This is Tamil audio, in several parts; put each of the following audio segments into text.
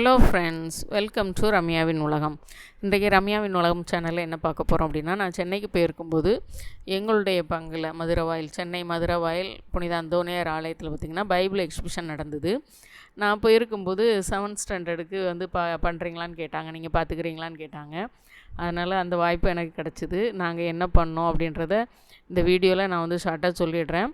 ஹலோ ஃப்ரெண்ட்ஸ் வெல்கம் டு ரம்யாவின் உலகம் இன்றைக்கு ரம்யாவின் உலகம் சேனலில் என்ன பார்க்க போகிறோம் அப்படின்னா நான் சென்னைக்கு போயிருக்கும்போது எங்களுடைய பங்கில் மதுரவாயில் சென்னை மதுரவாயில் புனித அந்தோனியார் ஆலயத்தில் பார்த்திங்கன்னா பைபிள் எக்ஸிபிஷன் நடந்தது. நான் போயிருக்கும்போது செவன்த் ஸ்டாண்டர்டுக்கு வந்து பா பண்ணுறீங்களான்னு கேட்டாங்க. நீங்கள் பார்த்துக்கிறீங்களான்னு கேட்டாங்க. அதனால் அந்த வாய்ப்பு எனக்கு கிடச்சிது. நாங்கள் என்ன பண்ணோம் அப்படின்றத இந்த வீடியோவில் நான் வந்து ஷார்ட்டாக சொல்லிடுறேன்.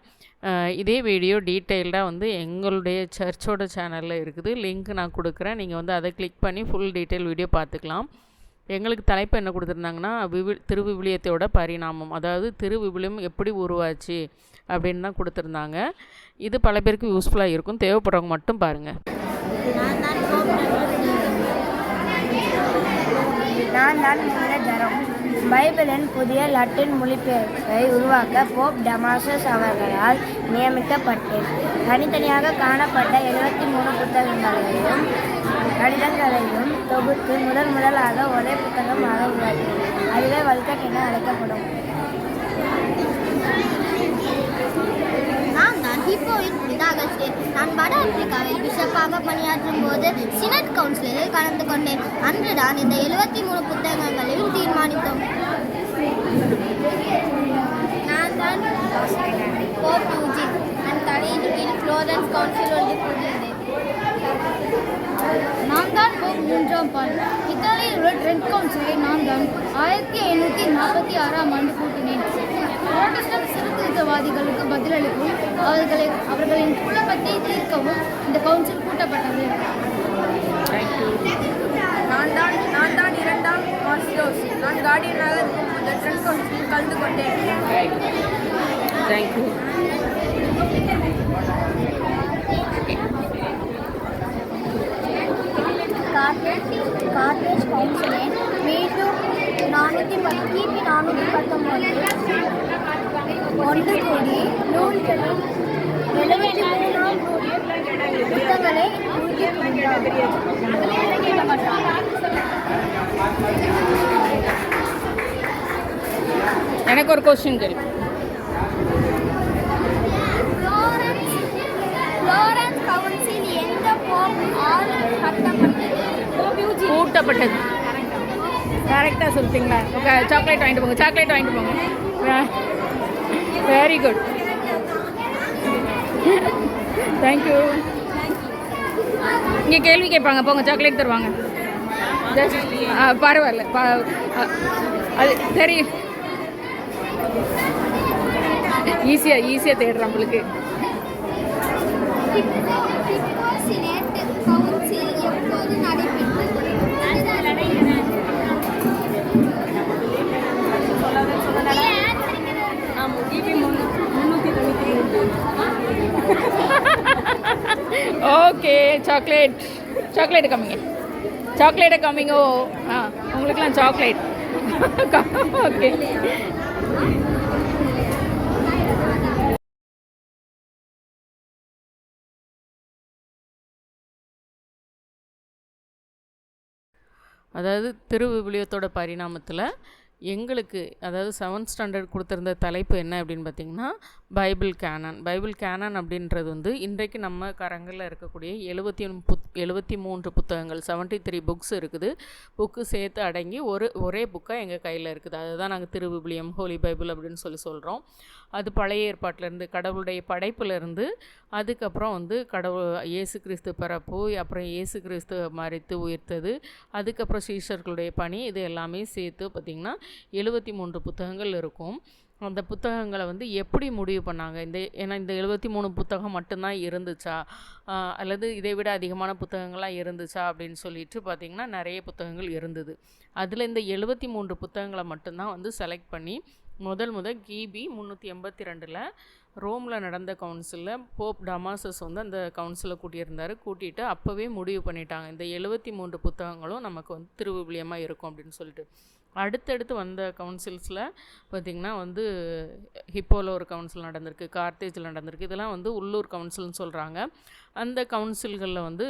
இதே வீடியோ டீட்டெயில்டாக வந்து எங்களுடைய சர்ச்சோட சேனலில் இருக்குது. லிங்க் நான் கொடுக்குறேன். நீங்கள் வந்து அதை கிளிக் பண்ணி ஃபுல் டீட்டெயில் வீடியோ பார்த்துக்கலாம். எங்களுக்கு தலைப்பு என்ன கொடுத்துருந்தாங்கன்னா விவி திருவிவிலியத்தோட பரிணாமம். அதாவது திருவிவிலியம் எப்படி உருவாச்சு அப்படின்னு தான் கொடுத்துருந்தாங்க. இது பல பேருக்கு யூஸ்ஃபுல்லாக இருக்கும். தேவைப்படுறவங்க மட்டும் பாருங்கள் நான் தான் மூலதரம் பைபிளின் புதிய லட்டின் மொழிபெயர்ப்பை உருவாக்க போப் டமாசஸ் அவர்களால் நியமிக்கப்பட்டேன். தனித்தனியாக காணப்பட்ட எழுபத்தி மூணு புத்தகங்களையும் கடிதங்களையும் தொகுத்து முதல் முதலாக ஒரே புத்தகமாக உருவாக்கினேன் அதுவே வல்கட் என அழைக்கப்படும். நான் புனித நான் வட ஆப்பிரிக்காவில் பிஷப்பாக பணியாற்றும் போது சினட் கவுன்சிலில் கலந்து கொண்டேன். அன்று தான் இந்த எழுபத்தி மூணு புத்தகங்களையும் தீர்மானித்தோம். நான் தான் போப் யூஜின் நான் தலையின் கீழ் ஃப்ளோரன்ஸ் கவுன்சில் ஒன்று நான் தான் போப் மூன்றாம் பால். இத்தாலியில் உள்ள ட்ரெண்ட் கவுன்சிலை நான் தான் ஆயிரத்தி ஐநூற்றி நாற்பத்தி ஆறாம் ஆண்டு கூட்டினேன் புரோட்டஸ்டன்ட் சீர்திருத்தவாதிகளுக்கு பதிலளிக்கவும் அவர்களை அவர்களின் குழப்பத்தை தீர்க்கவும் இந்த கவுன்சில் கூட்டப்பட்டது. நான் தான் நான் தான் இரண்டாம் மாஸ்டோஸ் நான் கார்டியனாக இருக்கும்போது ட்ரெண்ட் கவுன்சிலில் கலந்து கொண்டேன். தேங்க்யூ கார்டேஜ் கவுன்சிலே மீண்டும் நானூற்றி பத்து கிபி நானூற்றி பத்தொம்போது ஒன்று கோடி நூல்களில் எழுபத்தி மூணாம் புத்தகங்களை எனக்கு ஒரு கொஸ்டின் கட்டப்பட்டது? கூட்டப்பட்டது கரெக்டாக சொல்லிட்டீங்களா ஓகே சாக்லேட் வாங்கிட்டு போங்க சாக்லேட் வாங்கிட்டு போங்க. வெரி குட் தேங்க்யூ இங்கே கேள்வி கேட்பாங்க போங்க சாக்லேட் தருவாங்க. பரவாயில்ல. அது சரி. ஈஸியாக ஈஸியாக தேடுறேன் நம்மளுக்கு ஓகே சாக்லேட் சாக்லேட் கம்மிங்க சாக்லேட்டை கம்மிங்கோ ஆ உங்களுக்குலாம் சாக்லேட் ஓகே அதாவது திருவிவிலியத்தோட பரிணாமத்தில் எங்களுக்கு அதாவது செவன்த் ஸ்டாண்டர்ட் கொடுத்துருந்த தலைப்பு என்ன அப்படின்னு பார்த்தீங்கன்னா பைபிள் கேனன். பைபிள் கேனன் அப்படின்றது வந்து இன்றைக்கு நம்ம கரங்களில் இருக்கக்கூடிய எழுபத்தி புத் எழுபத்தி மூன்று புத்தகங்கள் செவன்ட்டி த்ரீ புக்ஸ் இருக்குது. புக்கு சேர்த்து அடங்கி ஒரு ஒரே புக்காக எங்கள் கையில் இருக்குது. அதுதான் நாங்கள் திருவிவிலியம் ஹோலி பைபிள் அப்படின்னு சொல்லி சொல்கிறோம் அது பழைய ஏற்பாட்டிலேருந்து கடவுளுடைய படைப்பிலேருந்து அதுக்கப்புறம் வந்து கடவுள் இயேசு கிறிஸ்து பிறப்பு அப்புறம் இயேசு கிறிஸ்து மறித்து உயிர்த்தது அதுக்கப்புறம் சீஷர்களுடைய பணி இது எல்லாமே சேர்த்து பார்த்திங்கன்னா எழுபத்தி மூன்று புத்தகங்கள் இருக்கும். அந்த புத்தகங்களை வந்து எப்படி முடிவு பண்ணாங்க? இந்த ஏன்னா இந்த எழுபத்தி மூணு புத்தகம் மட்டும்தான் இருந்துச்சா? அல்லது இதை விட அதிகமான புத்தகங்கள்லாம் இருந்துச்சா? அப்படின்னு சொல்லிட்டு பார்த்திங்கன்னா நிறைய புத்தகங்கள் இருந்தது. அதில் இந்த எழுபத்தி மூன்று புத்தகங்களை மட்டும்தான் வந்து செலக்ட் பண்ணி முதல் முதல் கிபி முந்நூற்றி எண்பத்தி ரெண்டில் ரோமில் நடந்த கவுன்சிலில் போப் டமாசஸ் வந்து அந்த கவுன்சிலை கூட்டியிருந்தார். கூட்டிகிட்டு அப்போவே முடிவு பண்ணிட்டாங்க. இந்த எழுபத்தி மூன்று புத்தகங்களும் நமக்கு வந்து திருவிவிலியமாக இருக்கும் அப்படின்னு சொல்லிட்டு. அடுத்தடுத்து வந்த கவுன்சில்ஸில் பார்த்திங்கன்னா வந்து ஹிப்போவில் ஒரு கவுன்சில் நடந்திருக்கு கார்த்தேஜில் நடந்திருக்கு. இதெல்லாம் வந்து உள்ளூர் கவுன்சில்னு சொல்கிறாங்க அந்த கவுன்சில்களில் வந்து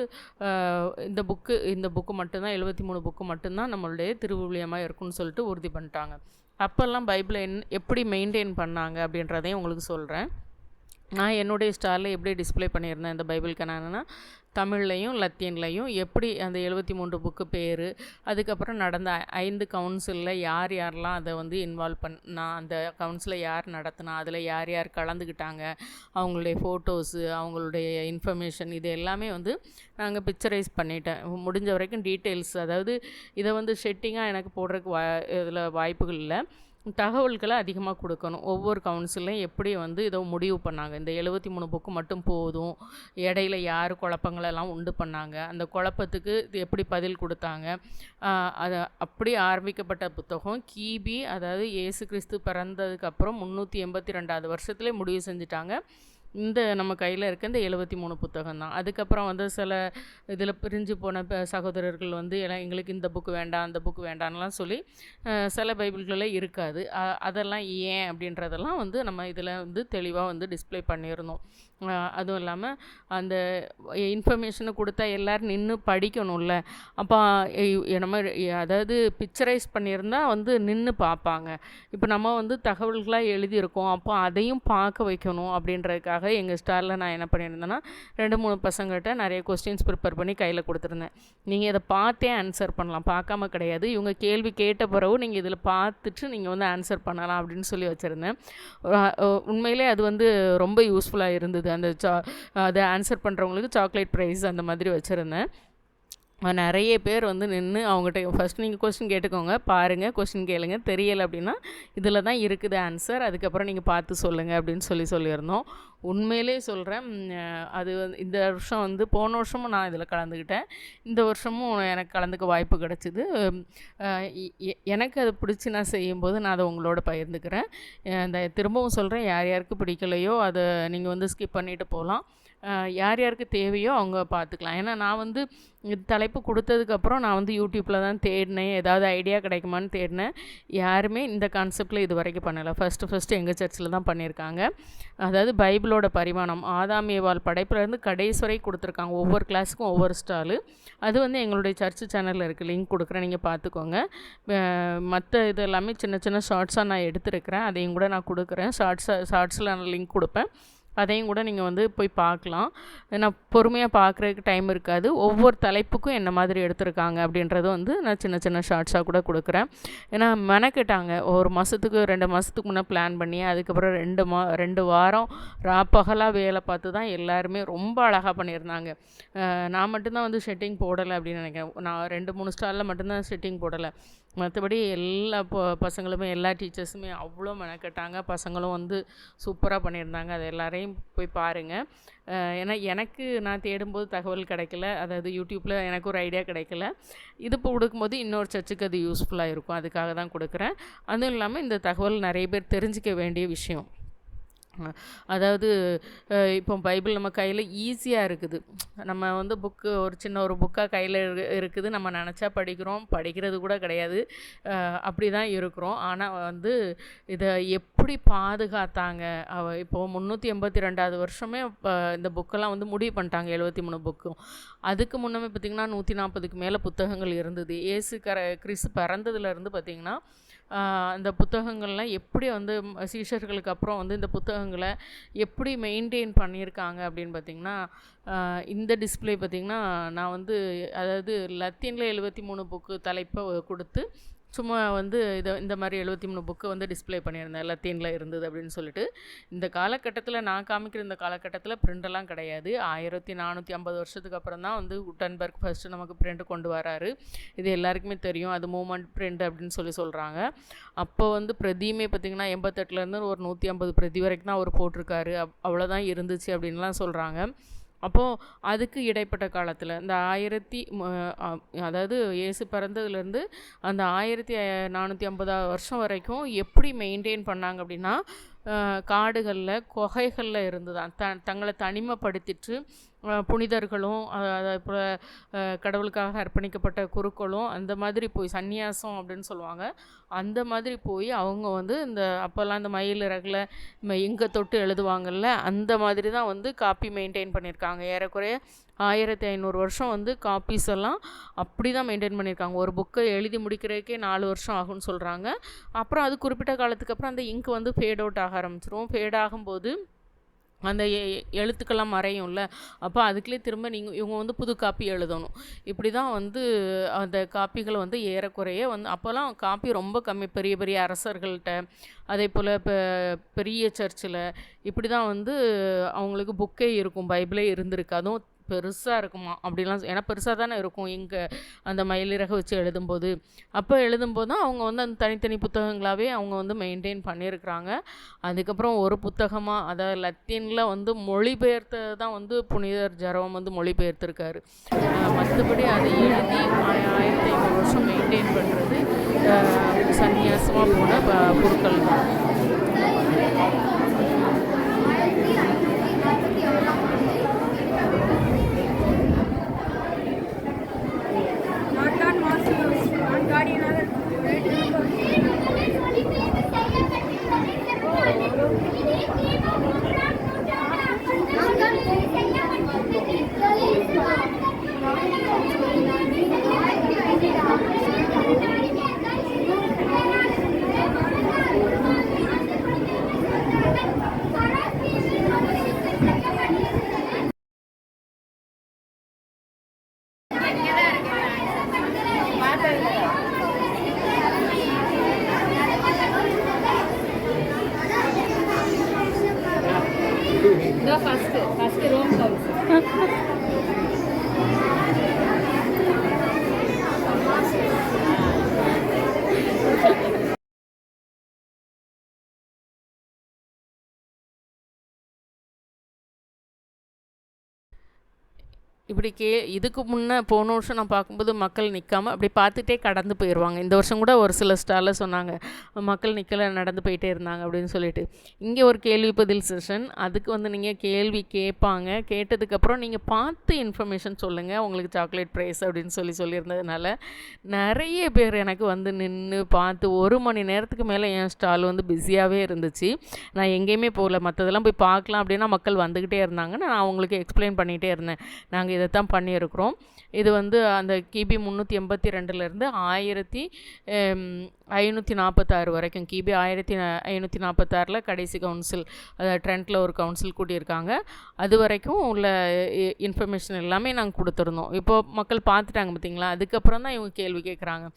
இந்த புக்கு இந்த புக்கு மட்டும்தான் எழுபத்தி மூணு புக்கு மட்டும்தான் நம்மளுடைய திருவிவிலியமாக இருக்கும்னு சொல்லிட்டு உறுதி பண்ணிட்டாங்க. அப்போல்லாம் பைபிளை என் எப்படி மெயின்டைன் பண்ணாங்க அப்படின்றதையும் உங்களுக்கு சொல்கிறேன் நான் என்னுடைய ஸ்டாலில் எப்படி டிஸ்ப்ளே பண்ணியிருந்தேன் இந்த பைபிள் கனானா தமிழ்லையும் லத்தீன்லையும் எப்படி அந்த எழுபத்தி மூன்று புக்கு பேர் அதுக்கப்புறம் நடந்த ஐந்து கவுன்சிலில் யார் யாரெல்லாம் அதை வந்து இன்வால்வ் பண்ணா அந்த கவுன்சிலை யார் நடத்தினா அதில் யார் யார் கலந்துக்கிட்டாங்க அவங்களுடைய ஃபோட்டோஸு அவங்களுடைய இன்ஃபர்மேஷன் இது எல்லாமே வந்து நாங்கள் பிக்சரைஸ் பண்ணிட்டேன். முடிஞ்ச வரைக்கும் டீட்டெயில்ஸ் அதாவது இதை வந்து ஷெட்டிங்காக எனக்கு போடுறதுக்கு வா இதில் வாய்ப்புகள் இல்லை. தகவல்களை அதிகமாக கொடுக்கணும். ஒவ்வொரு கவுன்சிலையும் எப்படி வந்து இதை முடிவு பண்ணாங்க. இந்த எழுபத்தி மூணு புக்கு மட்டும் போதும். இடையில யார் குழப்பங்களெல்லாம் உண்டு பண்ணாங்க. அந்த குழப்பத்துக்கு இது எப்படி பதில் கொடுத்தாங்க. அது அப்படி ஆரம்பிக்கப்பட்ட புத்தகம். கிபி அதாவது இயேசு கிறிஸ்து பிறந்ததுக்கப்புறம் முந்நூற்றி எண்பத்தி ரெண்டாவது வருஷத்துலேயே முடிவு செஞ்சுட்டாங்க. இந்த நம்ம கையில் இருக்க இந்த எழுபத்தி மூணு புத்தகம் தான். அதுக்கப்புறம் வந்து சில இதில் பிரிஞ்சு போன சகோதரர்கள் வந்து எல்லாம் எங்களுக்கு இந்த புக்கு வேண்டாம் அந்த புக்கு வேண்டாம்லாம் சொல்லி சில பைபிள்களில் இருக்காது. அதெல்லாம் ஏன்? அப்படின்றதெல்லாம் வந்து நம்ம இதில் வந்து தெளிவாக வந்து டிஸ்ப்ளே பண்ணியிருந்தோம். அதுவும் இல்லாமல் அந்த இன்ஃபர்மேஷனை கொடுத்தா எல்லோரும் நின்று படிக்கணும்ல. அப்போ நம்ம அதாவது பிக்சரைஸ் பண்ணியிருந்தா வந்து நின்று பார்ப்பாங்க. இப்போ நம்ம வந்து தகவல்களாக எழுதியிருக்கோம். அப்போ அதையும் பார்க்க வைக்கணும் அப்படின்றதுக்காக எங்கள் ஸ்டாலில் நான் என்ன பண்ணியிருந்தேன்னா ரெண்டு மூணு பசங்கள்கிட்ட நிறைய கொஸ்டின்ஸ் ப்ரிப்பேர் பண்ணி கையில் கொடுத்துருந்தேன். நீங்கள் இதை பார்த்தே ஆன்சர் பண்ணலாம். பார்க்காம கிடையாது. இவங்க கேள்வி கேட்ட பிறகு நீங்கள் இதில் பார்த்துட்டு நீங்கள் வந்து ஆன்சர் பண்ணலாம் அப்படின்னு சொல்லி வச்சுருந்தேன். உண்மையிலே அது வந்து ரொம்ப யூஸ்ஃபுல்லாக இருந்தது. அந்த சா அதை ஆன்சர் பண்ணுறவங்களுக்கு சாக்லேட் ப்ரைஸ் அந்த மாதிரி வச்சுருந்தேன். நிறைய பேர் வந்து நின்று அவங்ககிட்ட ஃபஸ்ட் நீங்கள் கொஸ்டின் கேட்டுக்கோங்க பாருங்கள் கொஸ்டின் கேளுங்க. தெரியலை அப்படின்னா இதில் தான் இருக்குது ஆன்சர் அதுக்கப்புறம் நீங்கள் பார்த்து சொல்லுங்கள் அப்படின்னு சொல்லி சொல்லியிருந்தோம். உண்மையிலே சொல்கிறேன் அது வந்து இந்த வருஷம் வந்து போன வருஷமும் நான் இதில் கலந்துக்கிட்டேன். இந்த வருஷமும் எனக்கு கலந்துக்க வாய்ப்பு கிடச்சிது. எனக்கு அது பிடிச்சி நான் செய்யும்போது நான் அதை உங்களோட பகிர்ந்துக்கிறேன். இந்த திரும்பவும் சொல்கிறேன் யார் யாருக்கு பிடிக்கலையோ அதை நீங்கள் வந்து ஸ்கிப் பண்ணிவிட்டு போகலாம். யார் யாருக்கு தேவையோ அவங்க பார்த்துக்கலாம். ஏன்னா நான் வந்து இது தலைப்பு கொடுத்ததுக்கப்புறம் நான் வந்து யூடியூப்பில் தான் தேடினேன். ஏதாவது ஐடியா கிடைக்குமான்னு தேடினேன். யாருமே இந்த கான்செப்டில் இது வரைக்கும் பண்ணலை. ஃபஸ்ட்டு ஃபஸ்ட்டு எங்கள் சர்ச்சில் தான் பண்ணியிருக்காங்க. அதாவது பைபிளோட பரிமாணம். ஆதாம் ஏவாள் படைப்புலேருந்து கடைசி வரை கொடுத்துருக்காங்க. ஒவ்வொரு கிளாஸுக்கும் ஒவ்வொரு ஸ்டாலு. அது வந்து எங்களுடைய சர்ச்சு சேனலில் இருக்குது லிங்க் கொடுக்குறேன். நீங்கள் பார்த்துக்கோங்க. மற்ற இது எல்லாமே சின்ன சின்ன ஷார்ட்ஸாக நான் எடுத்துருக்கிறேன். அதையும் கூட நான் கொடுக்குறேன். ஷார்ட்ஸாக ஷார்ட்ஸில் நான் லிங்க் கொடுப்பேன். அதையும் கூட நீங்கள் வந்து போய் பார்க்கலாம். ஏன்னா பொறுமையாக பார்க்குறதுக்கு டைம் இருக்காது. ஒவ்வொரு தலைப்புக்கும் என்ன மாதிரி எடுத்திருக்காங்க அப்படின்றத வந்து நான் சின்ன சின்ன ஷார்ட்ஸாக கூட கொடுக்குறேன். ஏன்னா மெனக்கிட்டாங்க. ஒரு மாதத்துக்கு ரெண்டு மாதத்துக்கு முன்னே பிளான் பண்ணி அதுக்கப்புறம் ரெண்டு மா ரெண்டு வாரம் ராப்பகலாக வேலை பார்த்து தான் எல்லாருமே ரொம்ப அழகாக பண்ணியிருந்தாங்க. நான் மட்டும்தான் வந்து ஷெட்டிங் போடலை அப்படின்னு நினைக்கிறேன். நான் ரெண்டு மூணு ஸ்டாலில் மட்டும்தான் ஷெட்டிங் போடலை. மற்றபடி எல்லா ப பசங்களுமே எல்லா டீச்சர்ஸுமே அவ்வளோ மெனக்கட்டாங்க. பசங்களும் வந்து சூப்பராக பண்ணியிருந்தாங்க. அது எல்லாரையும் போய் பாருங்கள் ஏன்னா எனக்கு நான் தேடும்போது தகவல் கிடைக்கல. அதாவது யூடியூப்பில் எனக்கு ஒரு ஐடியா கிடைக்கல. இது இப்போ கொடுக்கும்போது இன்னொரு சர்ச்சுக்கு அது யூஸ்ஃபுல்லாக இருக்கும். அதுக்காக தான் கொடுக்குறேன். அதுவும் இல்லாமல் இந்த தகவல் நிறைய பேர் தெரிஞ்சிக்க வேண்டிய விஷயம். அதாவது இப்போ பைபிள் நம்ம கையில் ஈஸியாக இருக்குது. நம்ம வந்து புக்கு ஒரு சின்ன ஒரு புக்காக கையில் இருக்குது. நம்ம நினச்சா படிக்கிறோம். படிக்கிறது கூட கிடையாது. அப்படி தான் இருக்கிறோம். ஆனால் வந்து இதை எப்படி பாதுகாத்தாங்க? அவ இப்போது முந்நூற்றி எண்பத்தி ரெண்டாவது வருஷமே இப்போ இந்த புக்கெல்லாம் வந்து முடிவு பண்ணிட்டாங்க. எழுபத்தி மூணு புக்கும் அதுக்கு முன்னமே பார்த்திங்கன்னா நூற்றி நாற்பதுக்கு மேலே புத்தகங்கள் இருந்தது. ஏசு கர கிறிஸ்து பிறந்ததுலேருந்து பார்த்திங்கன்னா அந்த புத்தகங்கள்லாம் எப்படி வந்து சீஷர்களுக்கு அப்புறம் வந்து இந்த புத்தகங்களை எப்படி மெயின்டைன் பண்ணியிருக்காங்க அப்படின்னு பார்த்திங்கன்னா இந்த டிஸ்ப்ளே பார்த்திங்கன்னா நான் வந்து அதாவது லத்தீனில் எழுபத்தி மூணு புக்கு தலைப்பை கொடுத்து சும்மா வந்து இதை இந்த மாதிரி எழுபத்தி மூணு புக்கு வந்து டிஸ்ப்ளே பண்ணியிருந்தேன். லத்தீனில் இருந்தது அப்படின்னு சொல்லிட்டு. இந்த காலகட்டத்தில் நான் காமிக்கிற இந்த காலகட்டத்தில் பிரிண்டெல்லாம் கிடையாது. ஆயிரத்தி நானூற்றி ஐம்பது வருஷத்துக்கு அப்புறம் தான் வந்து உட்டன்பர்க் ஃபஸ்ட்டு நமக்கு பிரிண்ட் கொண்டு வராரு. இது எல்லாருக்குமே தெரியும். அது மூமெண்ட் பிரிண்ட் அப்படின்னு சொல்லி சொல்கிறாங்க அப்போ வந்து பிரதியுமே பார்த்திங்கன்னா எண்பத்தெட்டுலேருந்து ஒரு நூற்றி ஐம்பது பிரதி வரைக்கும் தான் அவர் போட்டிருக்காரு. அப் அவ்வளோதான் இருந்துச்சு அப்படின்லாம் சொல்கிறாங்க அப்போது அதுக்கு இடைப்பட்ட காலத்தில் இந்த ஆயிரத்தி அதாவது இயேசு பிறந்ததுலேருந்து அந்த ஆயிரத்தி நானூற்றி ஐம்பதாவது வருஷம் வரைக்கும் எப்படி மெயின்டைன் பண்ணாங்க அப்படின்னா காடுகளில் குகைகளில் இருந்து தான் த தங்களை தனிமைப்படுத்திட்டு புனிதர்களும் அதை அதே போல் கடவுளுக்காக அர்ப்பணிக்கப்பட்ட குருக்களும் அந்த மாதிரி போய் சந்நியாசம் அப்படின்னு சொல்லுவாங்க. அந்த மாதிரி போய் அவங்க வந்து இந்த அப்போல்லாம் இந்த மயில் இறகுல எங்கே தொட்டு எழுதுவாங்கல்ல அந்த மாதிரி தான் வந்து காப்பி மெயின்டைன் பண்ணியிருக்காங்க. ஏறக்குறைய ஆயிரத்தி ஐநூறு வருஷம் வந்து காப்பீஸ் எல்லாம் அப்படி தான் மெயின்டைன் பண்ணியிருக்காங்க. ஒரு புக்கை எழுதி முடிக்கிறதுக்கே நாலு வருஷம் ஆகும்னு சொல்கிறாங்க அப்புறம் அது குறிப்பிட்ட காலத்துக்கு அப்புறம் அந்த இங்க் வந்து ஃபேட் அவுட் ஆக ஆரம்பிச்சிரும். ஃபேட் ஆகும்போது அந்த எ- எழுத்துக்கெல்லாம் மறையும்ல. அப்போ அதுக்குள்ளே திரும்ப நீங்கள் இவங்க வந்து புது காப்பி எழுதணும். இப்படி தான் வந்து அந்த காப்பிகளை வந்து ஏறக்குறைய வந்து அப்போல்லாம் காப்பி ரொம்ப கம்மி. பெரிய பெரிய அரசர்கள்ட்ட அதே போல் இப்போ பெரிய சர்ச்சில் இப்படி தான் வந்து அவங்களுக்கு புக்கே இருக்கும் பைபிளே இருந்திருக்கு. அதுவும் பெருசாக இருக்குமா? அப்படிலாம் ஏன்னா பெருசாக தானே இருக்கும். இங்கே அந்த மயிலிறக வச்சு எழுதும்போது. அப்போ எழுதும்போது தான் அவங்க வந்து அந்த தனித்தனி புத்தகங்களாகவே அவங்க வந்து மெயின்டைன் பண்ணியிருக்கிறாங்க. அதுக்கப்புறம் ஒரு புத்தகமாக அதாவது லத்தீனில் வந்து மொழிபெயர்த்து தான் வந்து புனிதர் ஜெரோம் வந்து மொழிபெயர்த்திருக்காரு. மற்றபடி அதை எழுதி ஆயிரத்தி ஐநூறு வருஷம் மெயின்டைன் பண்ணுறது சன்னியாசமாக போன ப- தான் நான் மாஸ்டர் நான் கார்டியனாக ஃபஸ்ட்டு ஃபஸ்ட்டு ரோம் இப்படி கே இதுக்கு முன்னே போன வருஷம் நான் பார்க்கும்போது மக்கள் நிற்காமல் அப்படி பார்த்துட்டே கடந்து போயிடுவாங்க இந்த வருஷம் கூட ஒரு சில ஸ்டாலில் சொன்னாங்க மக்கள் நிற்கல நடந்து போயிட்டே இருந்தாங்க அப்படின்னு சொல்லிட்டு. இங்கே ஒரு கேள்வி பதில் செஷன் அதுக்கு வந்து நீங்கள் கேள்வி கேட்பாங்க. கேட்டதுக்கப்புறம் நீங்கள் பார்த்து இன்ஃபர்மேஷன் சொல்லுங்கள் உங்களுக்கு சாக்லேட் ப்ரைஸ் அப்படின்னு சொல்லி சொல்லியிருந்ததுனால நிறைய பேர் எனக்கு வந்து நின்று பார்த்து ஒரு மணி நேரத்துக்கு மேலே என் ஸ்டால் வந்து பிஸியாகவே இருந்துச்சு. நான் எங்கேயுமே போகல. மற்றதெல்லாம் போய் பார்க்கலாம் அப்படின்னா மக்கள் வந்துக்கிட்டே இருந்தாங்க நான் அவங்களுக்கு எக்ஸ்பிளைன் பண்ணிகிட்டே இருந்தேன். நாங்கள் இதை தான் பண்ணியிருக்கிறோம். இது வந்து அந்த கிபி முந்நூற்றி எண்பத்தி ரெண்டுலேருந்து ஆயிரத்தி ஐநூற்றி நாற்பத்தாறு வரைக்கும். கிபி ஆயிரத்தி ஐநூற்றி நாற்பத்தாறில் கடைசி கவுன்சில் அதாவது ட்ரெண்ட்டில் ஒரு கவுன்சில் கூட்டியிருக்காங்க அது வரைக்கும் உள்ள இன்ஃபர்மேஷன் எல்லாமே நாங்கள் கொடுத்துருந்தோம். இப்போது மக்கள் பார்த்துட்டாங்க பார்த்தீங்களா? அதுக்கப்புறம் தான் இவங்க கேள்வி கேட்குறாங்க.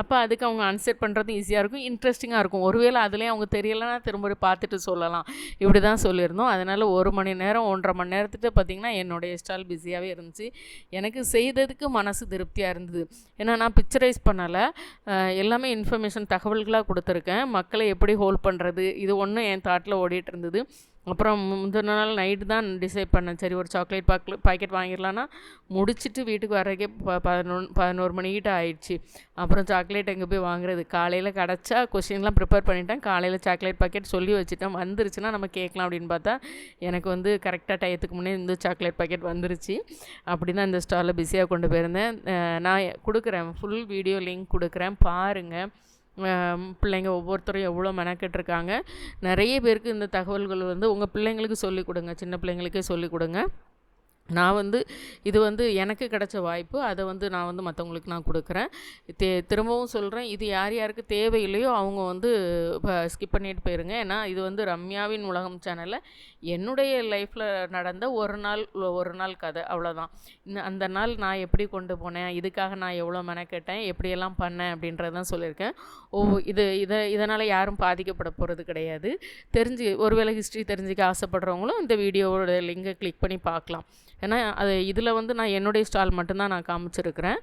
அப்போ அதுக்கு அவங்க ஆன்சர் பண்ணுறது ஈஸியாக இருக்கும் இன்ட்ரெஸ்டிங்காக இருக்கும். ஒருவேளை அதுலேயே அவங்க தெரியலைன்னா திரும்ப பார்த்துட்டு சொல்லலாம். இப்படி தான் சொல்லியிருந்தோம். அதனால் ஒரு மணி நேரம் ஒன்றரை மணி நேரத்துக்கு பார்த்திங்கன்னா என்னுடைய ஸ்டால் பிஸியாகவே இருந்துச்சு. எனக்கு செய்ததுக்கு மனசு திருப்தியாக இருந்தது. ஏன்னா நான் பிக்சரைஸ் பண்ணலை. எல்லாமே இன்ஃபர்மேஷன் தகவல்களாக கொடுத்துருக்கேன். மக்களை எப்படி ஹோல்ட் பண்ணுறது இது ஒன்றும் என் தாட்டில் ஓடிட்டு இருந்தது. அப்புறம் முந்தின நாள் நைட்டு தான் டிசைட் பண்ணேன். சரி ஒரு சாக்லேட் பாக் பாக்கெட் வாங்கிடலான்னா முடிச்சுட்டு வீட்டுக்கு வரக்கே ப பதினொன்று பதினோரு மணிக்கிட்ட ஆயிடுச்சு. அப்புறம் சாக்லேட் எங்கே போய் வாங்குறது? காலையில் கிடச்சா கொஷின்லாம் ப்ரிப்பேர் பண்ணிட்டேன். காலையில் சாக்லேட் பாக்கெட் சொல்லி வச்சுட்டேன். வந்துருச்சுன்னா நம்ம கேட்கலாம் அப்படின்னு பார்த்தா எனக்கு வந்து கரெக்டாக டயத்துக்கு முன்னே இந்த சாக்லேட் பாக்கெட் வந்துருச்சு. அப்படி தான் இந்த ஸ்டாலில் பிஸியாக கொண்டு போயிருந்தேன். நான் கொடுக்குறேன். ஃபுல் வீடியோ லிங்க் கொடுக்குறேன். பாருங்கள் பிள்ளைங்க ஒவ்வொருத்தரும் எவ்வளோ மெனக்கெட்டுருக்காங்க. நிறைய பேருக்கு இந்த தகவல்கள் வந்து உங்கள் பிள்ளைங்களுக்கு சொல்லிக் கொடுங்க. சின்ன பிள்ளைங்களுக்கே சொல்லிக் கொடுங்க. நான் வந்து இது வந்து எனக்கு கிடைச்ச வாய்ப்பு. அதை வந்து நான் வந்து மற்றவங்களுக்கு நான் கொடுக்குறேன். தே திரும்பவும் சொல்கிறேன் இது யார் யாருக்கு தேவையில்லையோ அவங்க வந்து இப்போ ஸ்கிப் பண்ணிட்டு போயிருங்க. ஏன்னா இது வந்து ரம்யாவின் உலகம் சேனலில் என்னுடைய லைஃப்பில் நடந்த ஒரு நாள் ஒரு நாள் கதை அவ்வளோதான் இந்த அந்த நாள் நான் எப்படி கொண்டு போனேன் இதுக்காக நான் எவ்வளோ மெனக்கெட்டேன் எப்படியெல்லாம் பண்ணேன் அப்படின்றதான் சொல்லியிருக்கேன். ஓ இது இதை இதனால் யாரும் பாதிக்கப்பட போகிறது கிடையாது. தெரிஞ்சு ஒருவேளை ஹிஸ்ட்ரி தெரிஞ்சுக்க ஆசைப்படுறவங்களும் இந்த வீடியோவோட லிங்கை கிளிக் பண்ணி பார்க்கலாம். ஏன்னா அது இதில் வந்து நான் என்னுடைய ஸ்டால் மட்டும்தான் நான் காமிச்சிருக்கிறேன்.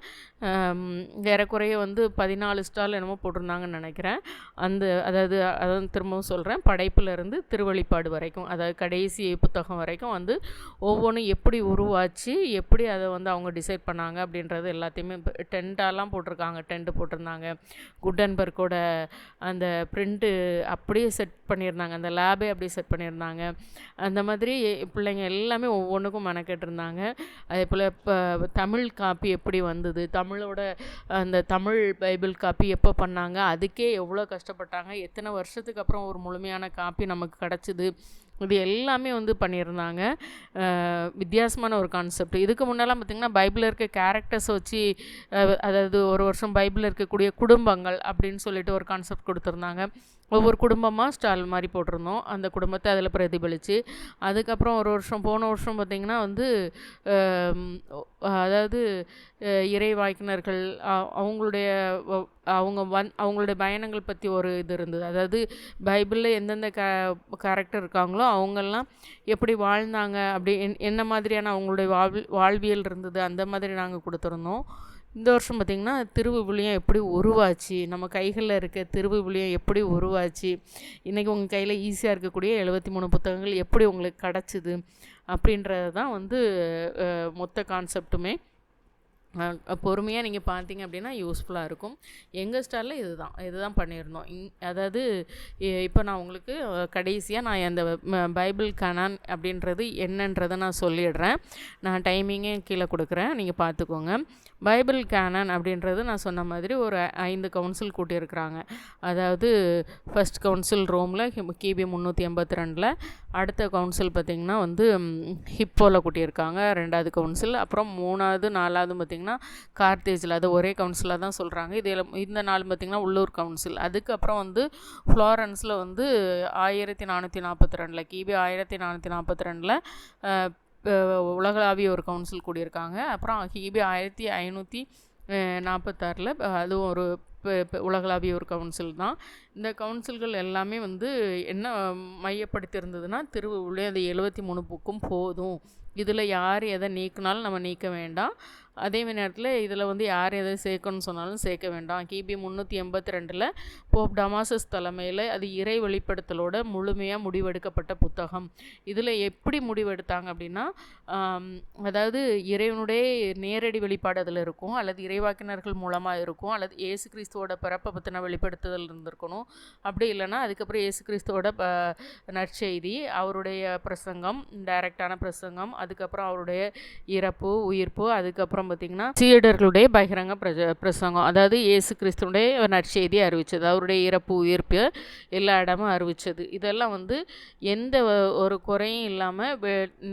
வேறக்குறைய ஏறக்குறைய வந்து பதினாலு ஸ்டால் என்னமோ போட்டிருந்தாங்கன்னு நினைக்கிறேன். அந்த அதாவது அதாவது திரும்பவும் சொல்கிறேன் படைப்புலேருந்து திருவழிப்பாடு வரைக்கும் அதாவது கடைசி புத்தகம் வரைக்கும் வந்து ஒவ்வொன்றும் எப்படி உருவாச்சு எப்படி அதை வந்து அவங்க டிசைட் பண்ணாங்க அப்படின்றது எல்லாத்தையுமே டென்ட்டாலாம் போட்டிருக்காங்க டென்ட்டு போட்டிருந்தாங்க. குட்டன்பர்க்கோட அந்த பிரிண்ட்டு அப்படியே செட் பண்ணியிருந்தாங்க. அந்த லேபே அப்படியே செட் பண்ணியிருந்தாங்க. அந்த மாதிரி பிள்ளைங்க எல்லாமே ஒவ்வொன்றுக்கும் மெனக்கெட்டிருந்தாங்க அதே போல் இப்போ தமிழ் காப்பி எப்படி வந்தது? தமிழோட அந்த தமிழ் பைபிள் காப்பி எப்போ பண்ணாங்க? அதுக்கே எவ்வளோ கஷ்டப்பட்டாங்க? எத்தனை வருஷத்துக்கு அப்புறம் ஒரு முழுமையான காப்பி நமக்கு கிடச்சிது? இது எல்லாமே வந்து பண்ணியிருந்தாங்க. வித்தியாசமான ஒரு கான்செப்ட் இதுக்கு முன்னெல்லாம் பார்த்திங்கன்னா பைபிளில் இருக்க கேரக்டர்ஸ் வச்சு அதாவது ஒரு வருஷம் பைபிளில் இருக்கக்கூடிய குடும்பங்கள் அப்படின்னு சொல்லிட்டு ஒரு கான்செப்ட் கொடுத்துருந்தாங்க. ஒவ்வொரு குடும்பமாக ஸ்டால் மாதிரி போட்டிருந்தோம். அந்த குடும்பத்தை அதில் பிரதிபலித்து அதுக்கப்புறம் ஒரு வருஷம் போன வருஷம் பார்த்திங்கன்னா வந்து அதாவது இறை வாய்க்கினர்கள் அவங்களுடைய அவங்க வந் அவங்களுடைய பயணங்கள் பற்றி ஒரு இது இருந்தது. அதாவது பைபிளில் எந்தெந்த க கேரக்டர் இருக்காங்களோ அவங்கெல்லாம் எப்படி வாழ்ந்தாங்க அப்படி என்- என்ன மாதிரியான அவங்களுடைய வாழ் வாழ்வியல் இருந்தது அந்த மாதிரி நாங்கள் கொடுத்துருந்தோம். இந்த வருஷம் பார்த்திங்கன்னா திருவிவிலியம் எப்படி உருவாச்சு? நம்ம கைகளில் இருக்க திருவிவிலியம் எப்படி உருவாச்சு? இன்றைக்கி உங்கள் கையில் ஈஸியாக இருக்கக்கூடிய எழுபத்தி மூணு புத்தகங்கள் எப்படி உங்களுக்கு கிடச்சிது? அப்படின்றது தான் வந்து மொத்த கான்செப்ட்டுமே பொறுமையாக நீங்கள் பார்த்தீங்க அப்படின்னா யூஸ்ஃபுல்லாக இருக்கும். எங்கள் ஸ்டாலில் இதுதான். இதுதான் பண்ணியிருந்தோம். இங் அதாவது இப்போ நான் உங்களுக்கு கடைசியாக நான் அந்த பைபிள் கனான் அப்படின்றது என்னன்றதை நான் சொல்லிடுறேன். நான் டைமிங்கே கீழே கொடுக்குறேன். நீங்கள் பார்த்துக்கோங்க பைபிள் கேனன் அப்படின்றது நான் சொன்ன மாதிரி ஒரு ஐந்து கவுன்சில் கூட்டியிருக்கிறாங்க. அதாவது ஃபஸ்ட் கவுன்சில் ரோமில் கிபி முந்நூற்றி எண்பத்தி ரெண்டில் அடுத்த கவுன்சில் பார்த்திங்கன்னா வந்து ஹிப்போவில் கூட்டியிருக்காங்க. ரெண்டாவது கவுன்சில் அப்புறம் மூணாவது நாலாவது பார்த்திங்கன்னா கார்த்தேஜில் அது ஒரே கவுன்சிலாக தான் சொல்கிறாங்க இதில் இந்த நாள் பார்த்திங்கன்னா உள்ளூர் கவுன்சில் அதுக்கப்புறம் வந்து ஃப்ளாரன்ஸில் வந்து ஆயிரத்தி நானூற்றி நாற்பத்தி ரெண்டில் கிபி ஆயிரத்தி நானூற்றி நாற்பத்தி ரெண்டில் உலகளாவிய ஒரு கவுன்சில் கூடியிருக்காங்க. அப்புறம் கிபி ஆயிரத்தி ஐநூற்றி நாற்பத்தாறில் அதுவும் ஒரு உலகளாவிய ஒரு கவுன்சில் தான். இந்த கவுன்சில்கள் எல்லாமே வந்து என்ன மையப்படுத்தி இருந்ததுன்னா திருவுள்ளே அந்த எழுபத்தி மூணு புக்கும் போதும். இதில் யார் எதை நீக்கினாலும் நம்ம நீக்க வேண்டாம். அதே நேரத்தில் இதில் வந்து யார் எதை சேர்க்கணும்னு சொன்னாலும் சேர்க்க வேண்டாம். கிபி முந்நூற்றி எண்பத்தி ரெண்டில் போப் டமாசஸ் தலைமையில் அது இறை வெளிப்படுத்தலோட முழுமையாக முடிவெடுக்கப்பட்ட புத்தகம். இதில் எப்படி முடிவெடுத்தாங்க அப்படின்னா அதாவது இறைவனுடைய நேரடி வெளிப்பாடு அதில் இருக்கும் அல்லது இறைவாக்கினர்கள் மூலமாக இருக்கும் அல்லது ஏசு கிறிஸ்துவோட பிறப்பை பற்றின வெளிப்படுத்துதல் இருந்திருக்கணும். அப்படி இல்லைன்னா அதுக்கப்புறம் ஏசு கிறிஸ்துவோட ப நற்செய்தி அவருடைய பிரசங்கம் டைரக்டான பிரசங்கம் அதுக்கப்புறம் அவருடைய இறப்பு உயிர்ப்பு அதுக்கப்புறம் பார்த்திங்கன்னா சீடர்களுடைய பகிரங்க பிரஜ பிரசங்கம். அதாவது இயேசு கிறிஸ்துவுடைய நற்செய்தி அறிவித்தது அவருடைய இறப்பு உயிர்ப்பு எல்லா இடமும் அறிவித்தது இதெல்லாம் வந்து எந்த ஒரு குறையும் இல்லாமல்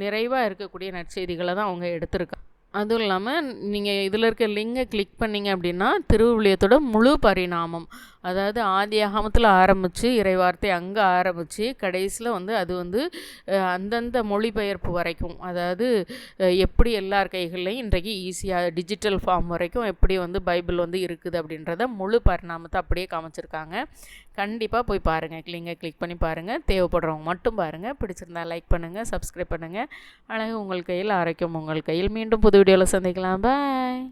நிறைவாக இருக்கக்கூடிய நற்செய்திகளை தான் அவங்க எடுத்திருக்காங்க அதுவும் இல்லாமல் நீங்கள் இதில் இருக்க லிங்கை கிளிக் பண்ணீங்க அப்படின்னா திருவிழியத்தோட முழு பரிணாமம். அதாவது ஆதி அகமத்தில் ஆரம்பித்து இறைவார்த்தை அங்கே ஆரம்பித்து கடைசியில் வந்து அது வந்து அந்தந்த மொழிபெயர்ப்பு வரைக்கும் அதாவது எப்படி எல்லார் கைகள்லையும் இன்றைக்கு ஈஸியாக டிஜிட்டல் ஃபார்ம் வரைக்கும் எப்படி வந்து பைபிள் வந்து இருக்குது அப்படின்றத முழு பரிணாமத்தை அப்படியே காமிச்சிருக்காங்க. கண்டிப்பாக போய் பாருங்கள் லிங்கை கிளிக் பண்ணி பாருங்கள் தேவைப்படுறவங்க மட்டும் பாருங்கள் பிடிச்சிருந்தா லைக் பண்ணுங்கள் சப்ஸ்கிரைப் பண்ணுங்கள் அழகு உங்கள் கையில் ஆரோக்கியம் உங்கள் கையில். மீண்டும் புது வீடியோவில் சந்திக்கலாம். பாய்